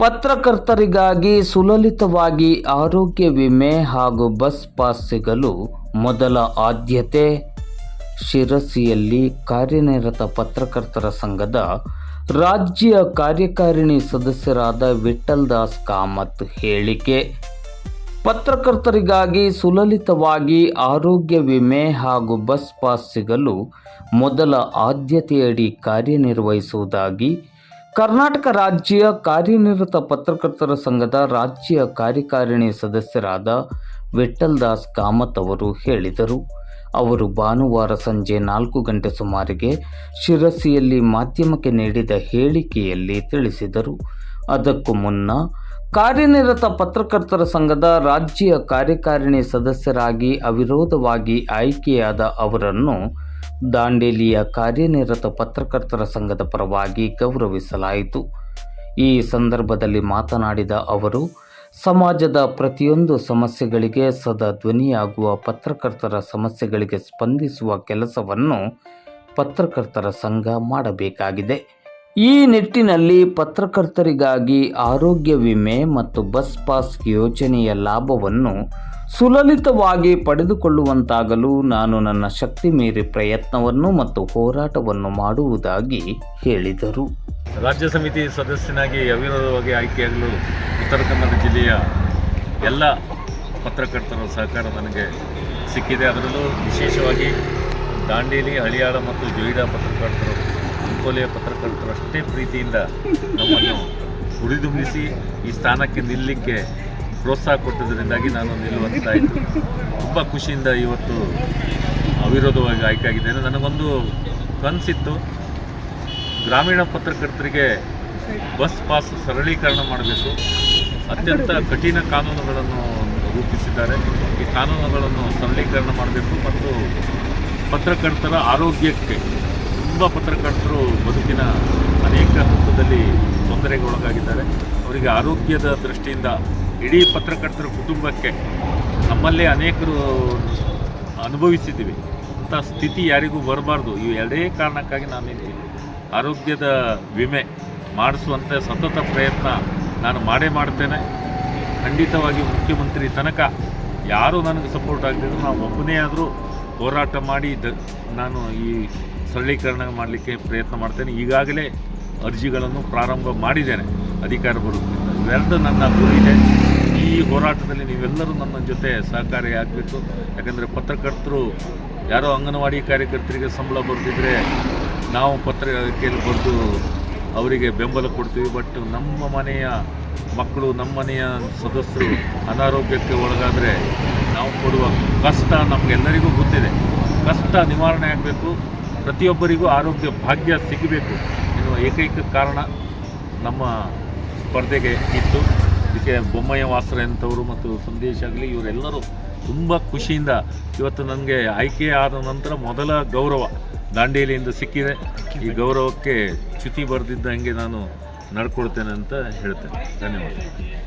ಪತ್ರಕರ್ತರಿಗಾಗಿ ಸುಲಲಿತವಾಗಿ ಆರೋಗ್ಯ ವಿಮೆ ಹಾಗೂ ಬಸ್ ಪಾಸ್ ಸಿಗಲು ಮೊದಲ ಆದ್ಯತೆ. ಶಿರಸಿಯಲ್ಲಿ ಕಾರ್ಯನಿರತ ಪತ್ರಕರ್ತರ ಸಂಘದ ರಾಜ್ಯ ಕಾರ್ಯಕಾರಿಣಿ ಸದಸ್ಯರಾದ ವಿಠಲ್ ದಾಸ್ ಕಾಮತ್ ಹೇಳಿಕೆ. ಪತ್ರಕರ್ತರಿಗಾಗಿ ಸುಲಲಿತವಾಗಿ ಆರೋಗ್ಯ ವಿಮೆ ಹಾಗೂ ಬಸ್ ಪಾಸ್ ಸಿಗಲು ಮೊದಲ ಆದ್ಯತೆಯಡಿ ಕಾರ್ಯನಿರ್ವಹಿಸುವುದಾಗಿ ಕರ್ನಾಟಕ ರಾಜ್ಯ ಕಾರ್ಯನಿರತ ಪತ್ರಕರ್ತರ ಸಂಘದ ರಾಜ್ಯ ಕಾರ್ಯಕಾರಿಣಿ ಸದಸ್ಯರಾದ ವಿಠಲ್ ದಾಸ್ ಕಾಮತ್ ಅವರು ಹೇಳಿದರು. ಅವರು ಭಾನುವಾರ ಸಂಜೆ ನಾಲ್ಕು ಗಂಟೆ ಸುಮಾರಿಗೆ ಶಿರಸಿಯಲ್ಲಿ ಮಾಧ್ಯಮಕ್ಕೆ ನೀಡಿದ ಹೇಳಿಕೆಯಲ್ಲಿ ತಿಳಿಸಿದರು. ಅದಕ್ಕೂ ಮುನ್ನ ಕಾರ್ಯನಿರತ ಪತ್ರಕರ್ತರ ಸಂಘದ ರಾಜ್ಯ ಕಾರ್ಯಕಾರಿಣಿ ಸದಸ್ಯರಾಗಿ ಅವಿರೋಧವಾಗಿ ಆಯ್ಕೆಯಾದ ಅವರನ್ನು ದಾಂಡೇಲಿಯ ಕಾರ್ಯನಿರತ ಪತ್ರಕರ್ತರ ಸಂಘದ ಪರವಾಗಿ ಗೌರವಿಸಲಾಯಿತು. ಈ ಸಂದರ್ಭದಲ್ಲಿ ಮಾತನಾಡಿದ ಅವರು, ಸಮಾಜದ ಪ್ರತಿಯೊಂದು ಸಮಸ್ಯೆಗಳಿಗೆ ಸದಾ ಧ್ವನಿಯಾಗುವ ಪತ್ರಕರ್ತರ ಸಮಸ್ಯೆಗಳಿಗೆ ಸ್ಪಂದಿಸುವ ಕೆಲಸವನ್ನು ಪತ್ರಕರ್ತರ ಸಂಘ ಮಾಡಬೇಕಾಗಿದೆ. ಈ ನಿಟ್ಟಿನಲ್ಲಿ ಪತ್ರಕರ್ತರಿಗಾಗಿ ಆರೋಗ್ಯ ವಿಮೆ ಮತ್ತು ಬಸ್ ಪಾಸ್ ಯೋಜನೆಯ ಲಾಭವನ್ನು ಸುಲಲಿತವಾಗಿ ಪಡೆದುಕೊಳ್ಳುವಂತಾಗಲು ನಾನು ನನ್ನ ಶಕ್ತಿ ಮೀರಿ ಪ್ರಯತ್ನವನ್ನು ಮತ್ತು ಹೋರಾಟವನ್ನು ಮಾಡುವುದಾಗಿ ಹೇಳಿದರು. ರಾಜ್ಯ ಸಮಿತಿ ಸದಸ್ಯನಾಗಿ ಅವಿರೋಧವಾಗಿ ಆಯ್ಕೆಯಾಗಲು ಉತ್ತರ ಕನ್ನಡ ಜಿಲ್ಲೆಯ ಎಲ್ಲ ಪತ್ರಕರ್ತರ ಸಹಕಾರ ನನಗೆ ಸಿಕ್ಕಿದೆ. ಅದರಲ್ಲೂ ವಿಶೇಷವಾಗಿ ದಾಂಡೇಲಿ, ಹಳಿಯಾಳ ಮತ್ತು ಜೊಯಿಡಾ ಪತ್ರಕರ್ತರು ಅಂಕೋಲೆಯ ಪತ್ರಕರ್ತರು ಅಷ್ಟೇ ಪ್ರೀತಿಯಿಂದ ನಮ್ಮನ್ನು ಹುರಿದುಂಬಿಸಿ ಈ ಸ್ಥಾನಕ್ಕೆ ನಿಲ್ಲಲಿಕ್ಕೆ ಪ್ರೋತ್ಸಾಹ ಕೊಟ್ಟಿದ್ದರಿಂದಾಗಿ ನಾನು ನಿಲ್ಲುವಂತಾಯಿತು. ತುಂಬ ಖುಷಿಯಿಂದ ಇವತ್ತು ಅವಿರೋಧವಾಗಿ ಆಯ್ಕೆಯಾಗಿದ್ದೇನೆ. ನನಗೊಂದು ಕನಸಿತ್ತು. ಗ್ರಾಮೀಣ ಪತ್ರಕರ್ತರಿಗೆ ಬಸ್ ಪಾಸ್ ಸರಳೀಕರಣ ಮಾಡಬೇಕು. ಅತ್ಯಂತ ಕಠಿಣ ಕಾನೂನುಗಳನ್ನು ರೂಪಿಸಿದ್ದಾರೆ. ಈ ಕಾನೂನುಗಳನ್ನು ಸರಳೀಕರಣ ಮಾಡಬೇಕು ಮತ್ತು ಪತ್ರಕರ್ತರ ಆರೋಗ್ಯಕ್ಕೆ ತುಂಬ ಪತ್ರಕರ್ತರು ಬದುಕಿನ ಅನೇಕ ಹಂತದಲ್ಲಿ ತೊಂದರೆಗೆ ಒಳಗಾಗಿದ್ದಾರೆ ಅವರಿಗೆ ಆರೋಗ್ಯದ ದೃಷ್ಟಿಯಿಂದ ಇಡೀ ಪತ್ರಕರ್ತರ ಕುಟುಂಬಕ್ಕೆ ನಮ್ಮಲ್ಲೇ ಅನೇಕರು ಅನುಭವಿಸಿದ್ದೀವಿ. ಅಂಥ ಸ್ಥಿತಿ ಯಾರಿಗೂ ಬರಬಾರ್ದು. ಈ ಎರಡೇ ಕಾರಣಕ್ಕಾಗಿ ನಾನು ನಿಂತೀನಿ ಆರೋಗ್ಯದ ವಿಮೆ ಮಾಡಿಸುವಂಥ ಸತತ ಪ್ರಯತ್ನ ನಾನು ಮಾಡೇ ಮಾಡ್ತೇನೆ. ಖಂಡಿತವಾಗಿ ಮುಖ್ಯಮಂತ್ರಿ ತನಕ ಯಾರು ನನಗೆ ಸಪೋರ್ಟ್ ಆಗ್ತಿದ್ರು ನಾವು ಒಬ್ಬನೇ ಆದರೂ ಹೋರಾಟ ಮಾಡಿ ದ ನಾನು ಈ ಸರಳೀಕರಣ ಮಾಡಲಿಕ್ಕೆ ಪ್ರಯತ್ನ ಮಾಡ್ತೇನೆ. ಈಗಾಗಲೇ ಅರ್ಜಿಗಳನ್ನು ಪ್ರಾರಂಭ ಮಾಡಿದ್ದೇನೆ. ಅಧಿಕಾರ ಬರುವುದರಿಂದ ಇವೆರಡು ನನ್ನ ಗುರಿ ಇದೆ. ಈ ಹೋರಾಟದಲ್ಲಿ ನೀವೆಲ್ಲರೂ ನನ್ನ ಜೊತೆ ಸಹಕಾರಿಯಾಗಬೇಕು ಯಾಕಂದರೆ ಪತ್ರಕರ್ತರು ಯಾರೋ ಅಂಗನವಾಡಿ ಕಾರ್ಯಕರ್ತರಿಗೆ ಸಂಬಳ ಬರೆದಿದ್ದರೆ ನಾವು ಪತ್ರಿಕೆಯಲ್ಲಿ ಬರೆದು ಅವರಿಗೆ ಬೆಂಬಲ ಕೊಡ್ತೀವಿ. ಬಟ್ ನಮ್ಮ ಮನೆಯ ಮಕ್ಕಳು, ನಮ್ಮ ಮನೆಯ ಸದಸ್ಯರು ಅನಾರೋಗ್ಯಕ್ಕೆ ಒಳಗಾದರೆ ನಾವು ಕೊಡುವ ಕಷ್ಟ ನಮಗೆಲ್ಲರಿಗೂ ಗೊತ್ತಿದೆ. ಕಷ್ಟ ನಿವಾರಣೆ ಆಗಬೇಕು. ಪ್ರತಿಯೊಬ್ಬರಿಗೂ ಆರೋಗ್ಯ ಭಾಗ್ಯ ಸಿಗಬೇಕು ಎನ್ನುವ ಏಕೈಕ ಕಾರಣ ನಮ್ಮ ಸ್ಪರ್ಧೆಗೆ ಇತ್ತು. ಇದಕ್ಕೆ ಬೊಮ್ಮಯ್ಯ ವಾಸರ ಎಂಥವರು ಮತ್ತು ಸಂದೇಶ್ ಆಗಲಿ, ಇವರೆಲ್ಲರೂ ತುಂಬ ಖುಷಿಯಿಂದ ಇವತ್ತು ನನಗೆ ಆಯ್ಕೆ ಆದ ನಂತರ ಮೊದಲ ಗೌರವ ದಾಂಡೇಲಿಯಿಂದ ಸಿಕ್ಕಿದೆ. ಈ ಗೌರವಕ್ಕೆ ಚ್ಯುತಿ ಬರೆದಿದ್ದಂಗೆ ನಾನು ನಡ್ಕೊಳ್ತೇನೆ ಅಂತ ಹೇಳ್ತೇನೆ. ಧನ್ಯವಾದ.